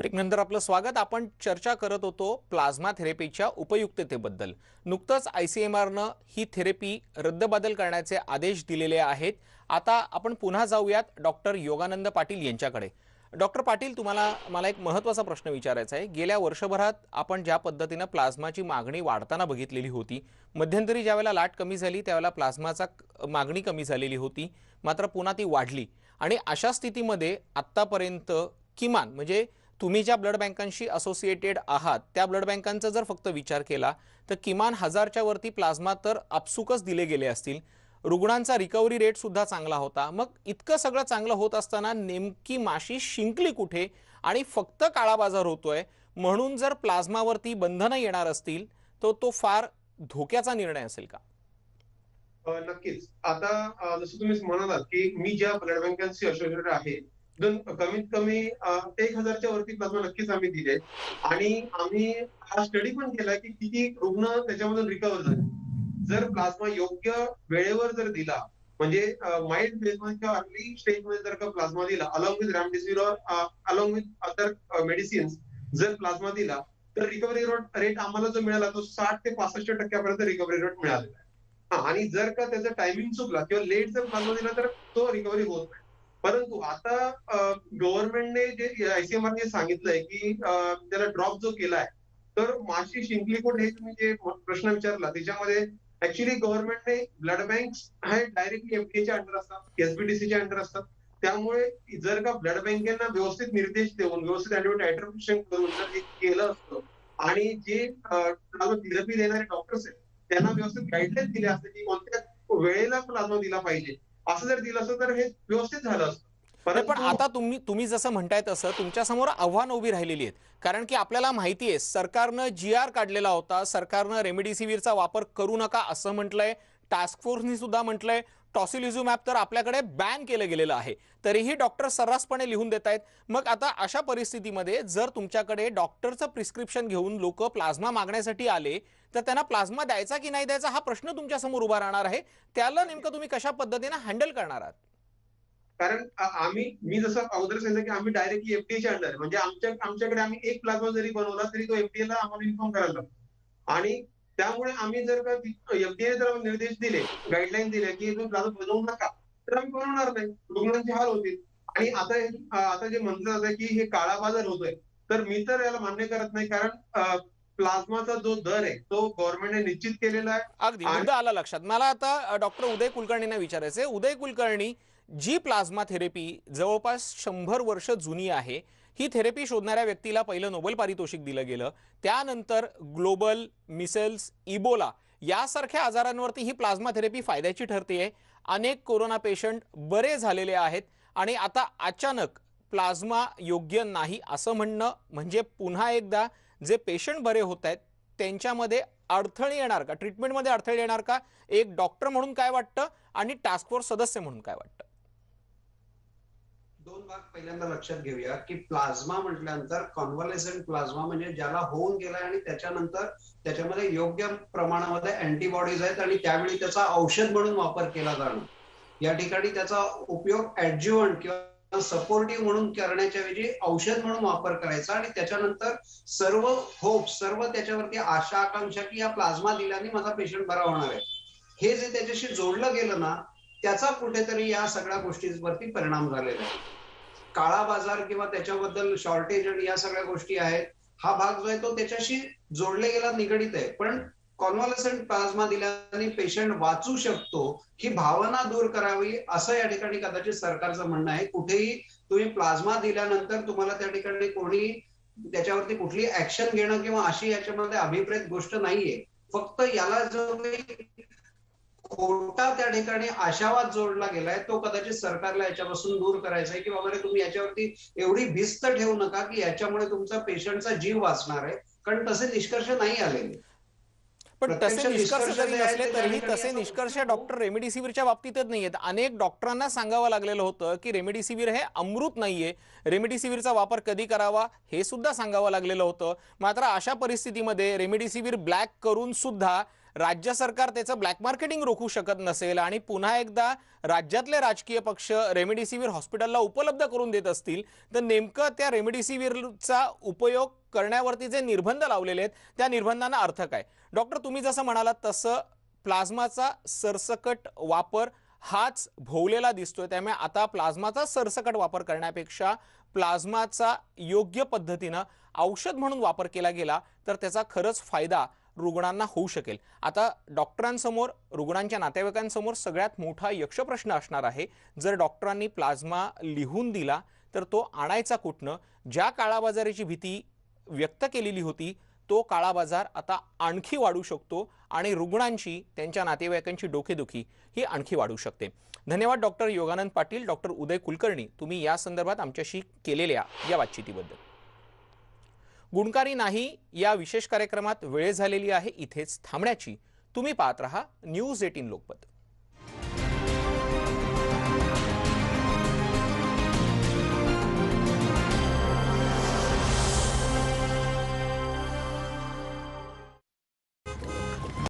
ब्रेकनंतर आपलं स्वागत. आपण चर्चा करत होतो प्लाझ्मा थेरपीच्या उपयुक्ततेबद्दल. नुकतंच आय सी एम आरनं ही थेरपी रद्दबादल करण्याचे आदेश दिलेले आहेत. आता आपण पुन्हा जाऊयात डॉक्टर योगानंद पाटील यांच्याकडे. डॉक्टर पाटील तुम्हाला मला एक महत्त्वाचा प्रश्न विचारायचा आहे. गेल्या वर्षभरात आपण ज्या पद्धतीनं प्लाझ्माची मागणी वाढताना बघितलेली होती मध्यंतरी ज्यावेळेला लाट कमी झाली त्यावेळेला प्लाझ्माचा मागणी कमी झालेली होती मात्र पुन्हा ती वाढली. आणि अशा स्थितीमध्ये आत्तापर्यंत किमान म्हणजे तुम्ही ज्या ब्लड बँकांशी असोसिएटेड आहात त्या ब्लड बँकांचा जर फक्त विचार केला तर किमान हजारच्या वरती प्लाझ्मा तर आपसुकच दिले गेले असतील. रुग्णांचा रिकव्हरी रेट सुद्धा चांगला होता. मग इतकं सगळं चांगलं होत असताना नेमकी माशी शिंकली कुठे आणि फक्त काळा बाजार होतोय म्हणून जर प्लाझ्मावरती बंधनं येणार असतील तर तो फार धोक्याचा निर्णय असेल का? नक्कीच. आता जसं तुम्ही म्हणालात की मी ज्या ब्लड बँकांशी असोसिएटेड आहे कमीत कमी एक हजारच्या वरती प्लाझ्मा नक्कीच आम्ही दिले. आणि आम्ही हा स्टडी पण केला की किती रुग्ण त्याच्यामधून रिकव्हर झाले. जर प्लाझ्मा योग्य वेळेवर जर दिला म्हणजे माइल्ड फेजमध्ये अर्ली स्टेजमध्ये जर का प्लाझ्मा दिला along with remdesivir along with other medicines जर प्लाझ्मा दिला तर रिकव्हरी रेट आम्हाला जो मिळाला तो साठ ते पासष्ट टक्क्यापर्यंत रिकव्हरी रेट मिळालेला आहे. आणि जर का त्याचा टायमिंग चुकला किंवा लेट जर प्लाझ्मा दिला तर तो रिकव्हरी होत नाही. परंतु आता गव्हर्नमेंटने जे आयसीएमआरने सांगितलंय की त्याला ड्रॉप जो केलाय तर माशी शिंकलीकोट हे तुम्ही जे प्रश्न विचारला त्याच्यामध्ये ऍक्च्युली गव्हर्नमेंटने ब्लड बँक हे डायरेक्टली एफडीएच्या अंडर असतात एसबीडीसीच्या अंडर असतात. त्यामुळे जर का ब्लड बँकेना व्यवस्थित निर्देश देऊन व्यवस्थित अँटीबायोटिक करून जर हे केलं असतं आणि जे थेरपी देणारे डॉक्टर्स आहेत त्यांना व्यवस्थित गाईडलाईन दिले असते की कोणत्या वेळेला प्लाझ्मा दिला पाहिजे असं जर दिलं असतं तर हे व्यवस्थित झालं असतं. पण आता तुम्ही तुम्ही जसं म्हणताय तसं तुमच्यासमोर आव्हानं उभी राहिलेली आहेत. कारण की आपल्याला माहिती आहे सरकारनं जी आर काढलेला होता सरकारनं रेमडेसिवीरचा वापर करू नका असं म्हटलंय. टास्क फोर्सनी सुद्धा म्हटलंय. टॉसिलिझुमॅप तर आपल्याकडे बॅन केलं गेलेलं आहे. तरीही डॉक्टर सर्रासपणे लिहून देत आहेत. मग आता अशा परिस्थितीमध्ये जर तुमच्याकडे डॉक्टरचं प्रिस्क्रिप्शन घेऊन लोक प्लाझ्मा मागण्यासाठी आले तर त्यांना प्लाझ्मा द्यायचा की नाही द्यायचा हा प्रश्न तुमच्यासमोर उभा राहणार आहे. त्याला नेमकं तुम्ही कशा पद्धतीने हँडल करणार आहात? कारण आम्ही मी जसं अगोदर सांगितलं की आम्ही डायरेक्टली एफडीएच्या अंडर म्हणजे आमच्या आमच्याकडे आम्ही एक प्लाझ्मा जरी बनवला तरी तो एफडीएला आम्हाला इन्फॉर्म करायला लागतो. आणि त्यामुळे आम्ही जर का एफडीए जर निर्देश दिले गाईडलाईन दिले की तुम्ही प्लाझ्मा बनवू नका तर आम्ही बनवणार नाही. रुग्णांचे हाल होतील. आणि आता आता जे म्हटलं जातं की हे काळा बाजार होतोय तर मी तर याला मान्य करत नाही. कारण प्लाझ्माचा जो दर आहे तो गव्हर्नमेंटने निश्चित केलेला आहे. अगदी. मुद्दा आला लक्षात. मला आता डॉक्टर उदय कुलकर्णींना विचारायचंय. उदय कुलकर्णी जी प्लाझ्मा थेरपी जवळपास शंभर वर्ष जुनी आहे. ही थेरपी शोधणाऱ्या व्यक्तीला पहिलं नोबेल पारितोषिक दिलं गेलं. त्यानंतर ग्लोबल मिसेल्स इबोला यासारख्या आजारांवरती ही प्लाझ्मा थेरपी फायद्याची ठरते. आहे अनेक कोरोना पेशंट बरे झालेले आहेत आणि आता अचानक प्लाझ्मा योग्य नाही असं म्हणणं म्हणजे पुन्हा एकदा जे पेशंट बरे होत आहेत त्यांच्यामध्ये अडथळे येणार का? ट्रीटमेंटमध्ये अडथळे येणार का? एक डॉक्टर म्हणून काय वाटतं आणि टास्क फोर्स सदस्य म्हणून काय वाटतं? दोन भाग पहिल्यांदा लक्षात घेऊया की प्लाझ्मा म्हटल्यानंतर कॉन्व्हलेसेंट प्लाझ्मा म्हणजे ज्याला होऊन गेलाय आणि त्याच्यानंतर त्याच्यामध्ये योग्य प्रमाणामध्ये अँटीबॉडीज आहेत आणि त्यावेळी त्याचा औषध म्हणून वापर केला जाणं या ठिकाणी त्याचा उपयोग ऍडज्युअंट किंवा सपोर्टिव्ह म्हणून करण्याच्या ऐवजी औषध म्हणून वापर करायचा आणि त्याच्यानंतर सर्व होप सर्व त्याच्यावरती आशा आकांक्षा की या प्लाझ्मा दिल्याने माझा पेशंट बरा होणार आहे. हे जे त्याच्याशी जोडलं गेलं ना त्याचा कुठेतरी या सगळ्या गोष्टींवरती परिणाम झालेला आहे. काळा बाजार किंवा त्याच्याबद्दल शॉर्टेज आणि या सगळ्या गोष्टी आहेत हा भाग जो आहे तो त्याच्याशी जोडले गेला निगडीत आहे. पण कॉन्व्हलसंट प्लाझ्मा दिल्याने पेशंट वाचू शकतो ही भावना दूर करावी असं या ठिकाणी कदाचित सरकारचं म्हणणं आहे. कुठेही तुम्ही प्लाझ्मा दिल्यानंतर तुम्हाला त्या ठिकाणी कोणी त्याच्यावरती कुठली ऍक्शन घेणं किंवा अशी याच्यामध्ये अभिप्रेत गोष्ट नाहीये. फक्त याला जो काही त्या ठिकाणी आशावाद जोडला गेलाय तो कदाचित सरकारला याच्यापासून दूर करायचा आहे की बाबा रे, तुम्ही याच्यावरती एवढी भिस्त ठेवू नका की याच्यामुळे तुमचा पेशंटचा जीव वाचणार आहे. कारण तसे निष्कर्ष नाही आलेले. पण तसे निष्कर्ष जरी आहेत नसले त्या तरीही तसे निष्कर्ष. डॉक्टर रेमडेसिवीरच्या बाबतीतच नाहीयेत. अनेक डॉक्टरांना सांगावं लागलेलं होतं की रेमडेसिवीर हे अमृत नाहीये. रेमडेसिवीरचा वापर कधी करावा हे सुद्धा सांगावं लागलेलं होतं. मात्र अशा परिस्थितीमध्ये रेमडेसिवीर ब्लॅक करून सुद्धा राज्य सरकार त्याचं ब्लॅक मार्केटिंग रोखू शकत नसेल आणि पुन्हा एकदा राज्यातले राजकीय पक्ष रेमडेसिवीर हॉस्पिटलला उपलब्ध करून देत असतील तर नेमकं त्या रेमडेसिवीरचा उपयोग करण्यावरती जे निर्बंध लावलेले आहेत त्या निर्बंधांना अर्थ काय? डॉक्टर तुम्ही जसं म्हणालात तसं प्लाझ्माचा सरसकट वापर हाच भोवलेला दिसतोय. त्यामुळे आता प्लाझ्माचा सरसकट वापर करण्यापेक्षा प्लाझ्माचा योग्य पद्धतीनं औषध म्हणून वापर केला गेला तर त्याचा खरंच फायदा रुग्णांना होऊ शकेल. आता डॉक्टरांसमोर रुग्णांच्या नातेवाईकांसमोर सगळ्यात मोठा यक्षप्रश्न असणार आहे. जर डॉक्टरांनी प्लाझ्मा लिहून दिला तर तो आणायचा कुठनं? ज्या काळाबाजाराची भीती व्यक्त केलेली होती तो काळा बाजार आता आणखी वाढू शकतो आणि रुग्णांची त्यांच्या नातेवाईकांची डोकेदुखी ही आणखी वाढू शकते. धन्यवाद डॉक्टर योगानंद पाटील डॉक्टर उदय कुलकर्णी. तुम्ही या संदर्भात आमच्याशी केलेल्या या बातचितीबद्दल. गुणकारी नाही या विशेष कार्यक्रमात वेळ झालेली आहे इथेच थांबण्याची. तुम्ही पाहत रहा न्यूज एटीन लोकमत.